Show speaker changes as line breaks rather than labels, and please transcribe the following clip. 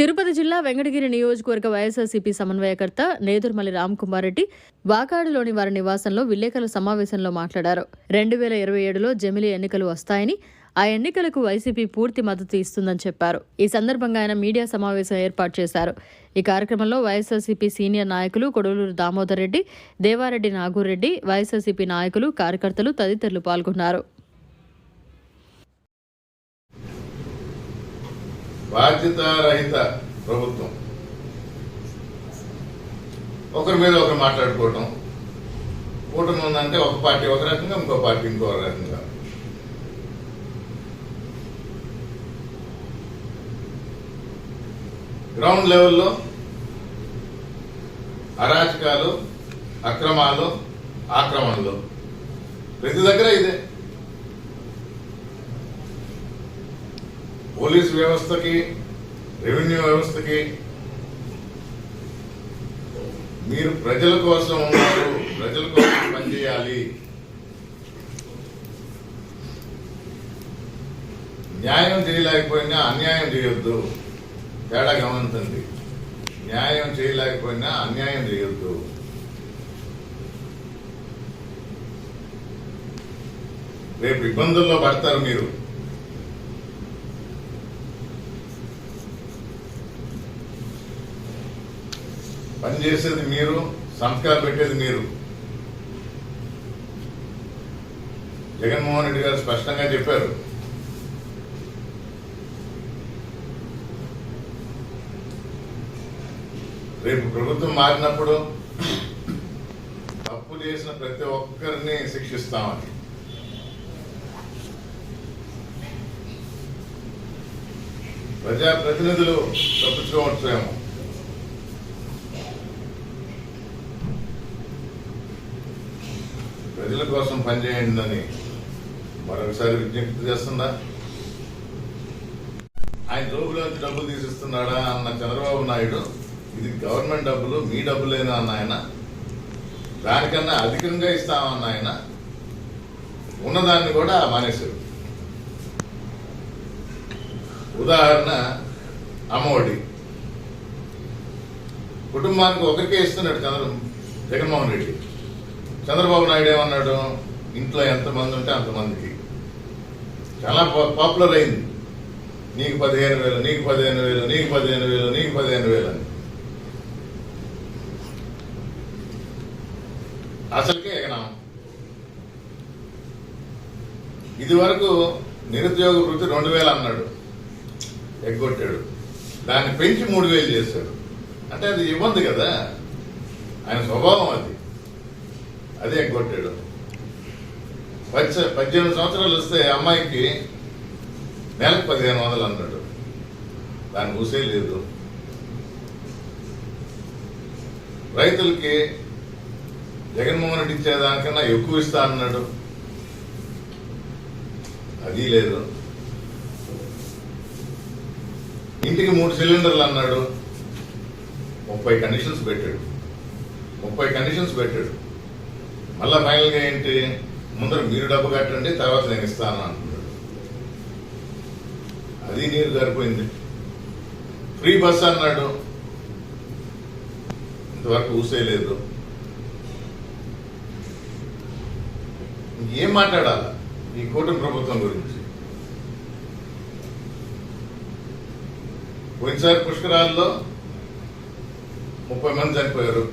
తిరుపతి జిల్లా వెంకటగిరి నియోజకవర్గ వైఎస్ఆర్సీపీ సమన్వయకర్త నేదుర్మల్లి రామ్కుమార్ రెడ్డి వాకాడులోని వారి నివాసంలో విలేకరుల సమావేశంలో మాట్లాడారు. రెండు వేల ఇరవై ఏడులో జమిలి ఎన్నికలు వస్తాయని ఆ ఎన్నికలకు వైసీపీ పూర్తి మద్దతు ఇస్తుందని చెప్పారు. ఈ సందర్భంగా ఆయన మీడియా సమావేశం ఏర్పాటు చేశారు. ఈ కార్యక్రమంలో వైఎస్ఆర్సీపీ సీనియర్ నాయకులు కొడవలూరు దామోదర్ రెడ్డి దేవారెడ్డి నాగూరెడ్డి వైఎస్ఆర్సీపీ నాయకులు కార్యకర్తలు తదితరులు పాల్గొన్నారు.
బాధ్యతారహిత ప్రభుత్వం. ఒకరి మీద ఒకరు మాట్లాడుకోవటం. కూటమి ఉందంటే ఒక పార్టీ ఒక రకంగా ఇంకో పార్టీ ఇంకో రకంగా. గ్రౌండ్ లెవెల్లో అరాచకాలు అక్రమాలు ఆక్రమణలు. ప్రతి దగ్గర ఇదే. పోలీస్ వ్యవస్థకి రెవెన్యూ వ్యవస్థకి మీరు ప్రజల కోసం ఉన్నారు ప్రజల కోసం పనిచేయాలి. న్యాయం చేయలేకపోయినా అన్యాయం చేయొద్దు. తేడా గమనించండి. న్యాయం చేయలేకపోయినా అన్యాయం చేయొద్దు. రేపు ఇబ్బందుల్లో పడతారు మీరు. పని చేసేది మీరు సంస్కారం పెట్టేది మీరు. జగన్మోహన్ రెడ్డి గారు స్పష్టంగా చెప్పారు. రేపు ప్రభుత్వం మారినప్పుడు తప్పు చేసిన ప్రతి ఒక్కరిని శిక్షిస్తామని. ప్రజాప్రతినిధులు తప్పించుకోవచ్చేమో. ప్రజల కోసం పనిచేయండి మరొకసారి విజ్ఞప్తి చేస్తున్నా ఆయన జోబులోంచి డబ్బులు తీసిస్తున్నాడా అన్న చంద్రబాబు నాయుడు ఇది గవర్నమెంట్ డబ్బులు మీ డబ్బులేనా అన్న ఆయన దానికన్నా అధికంగా ఇస్తామన్న ఆయన ఉన్నదాన్ని కూడా మానేశారు. ఉదాహరణ అమ్మఒడి. కుటుంబానికి ఒకరికే ఇస్తున్నాడు చంద్ర జగన్మోహన్ రెడ్డి. చంద్రబాబు నాయుడు ఏమన్నాడు? ఇంట్లో ఎంతమంది ఉంటే అంతమందికి. చాలా పా- పాపులర్ అయింది. నీకు పదిహేను వేలు నీకు పదిహేను వేలు నీకు పదిహేను వేలు నీకు పదిహేను వేలు అని. అసలుకే ఎగనామం ఇది వరకు నిరుద్యోగ వృత్తి రెండు వేలు అన్నాడు. ఎగ్గొట్టాడు. దాన్ని పెంచి మూడు వేలు చేశాడు. అంటే అది ఇబ్బంది కదా. ఆయన స్వభావం అది. అదే ఎగ్గొట్టాడు పచ్చ పద్దెనిమిది సంవత్సరాలు వస్తే అమ్మాయికి నెలకు పదిహేను వందలు అన్నాడు. దాని ఊసే లేదు. రైతులకి జగన్మోహన్ రెడ్డి ఇచ్చేదానికన్నా ఎక్కువ ఇస్తా అన్నాడు. అది లేదు. ఇంటికి మూడు సిలిండర్లు అన్నాడు. ముప్పై కండిషన్స్ పెట్టాడు. ముప్పై కండిషన్స్ పెట్టాడు. మళ్ళా ఫైనల్గా ఏంటి? ముందర మీరు డబ్బు కట్టండి తర్వాత నేను ఇస్తాను అంటున్నాడు. అది నీరు సరిపోయింది. ఫ్రీ బస్ అన్నాడు. ఇంతవరకు ఊసేయలేదు ఏం మాట్లాడాలి? ఈ కూటమి ప్రభుత్వం గురించి. పోయినసారి పుష్కరాల్లో ముప్పై మంది చనిపోయారు.